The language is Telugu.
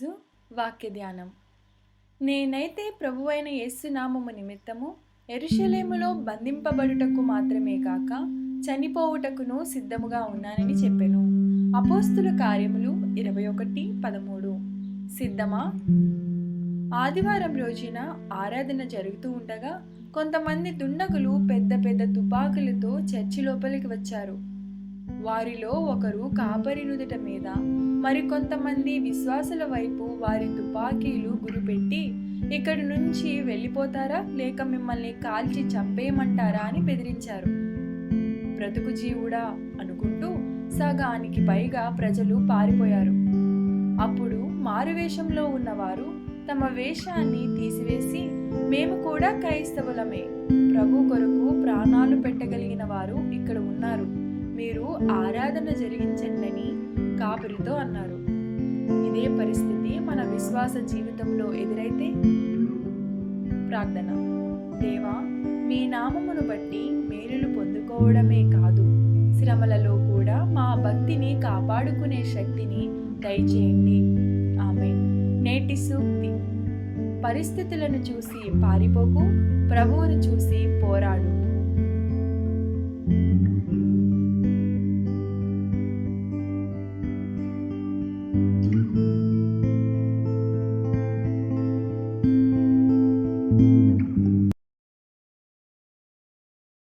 ఈరోజు వాక్య ధ్యానం. నేనైతే ప్రభువైన యేసునామము నిమిత్తము ఎరుషలేములో బంధింపబడుటకు మాత్రమే కాక చనిపోవుటకును సిద్ధముగా ఉన్నానని చెప్పెను. అపోస్తుల కార్యములు ఇరవై ఒకటి పదమూడు. సిద్ధమా? ఆదివారం రోజున ఆరాధన జరుగుతూ ఉండగా కొంతమంది దుండగులు పెద్ద పెద్ద తుపాకులతో చర్చి లోపలికి వచ్చారు. వారిలో ఒకరు కాపరి నుదుట మీద మరికొంతమంది విశ్వాసుల వైపు వారి తుపాకీలు గురిపెట్టి ఇక్కడి నుంచి వెళ్ళిపోతారా? లేక మిమ్మల్ని కాల్చి చంపేయమంటారా? అని బెదిరించారు. బ్రతుకు జీవుడా అనుకుంటూ సగానికి పైగా ప్రజలు పారిపోయారు. అప్పుడు మారువేషంలో ఉన్నవారు తమ వేషాన్ని తీసివేసి మేము కూడా క్రైస్తవులమే. ప్రభు కొరకు ఆరాధన జరిగించండి కాపురితో అన్నారు. ఇదే పరిస్థితి మన విశ్వాస జీవితంలో ఎదురైతే? ప్రార్థన. దేవా మీ నామమును బట్టి మేలులు పొందుకోవడమే కాదు. శ్రమలలో కూడా మా భక్తిని కాపాడుకునే శక్తిని దయచేయండి. ఆమె నేటి సూక్తి. పరిస్థితులను చూసి పారిపోకు ప్రభువును చూసి పోరాడు.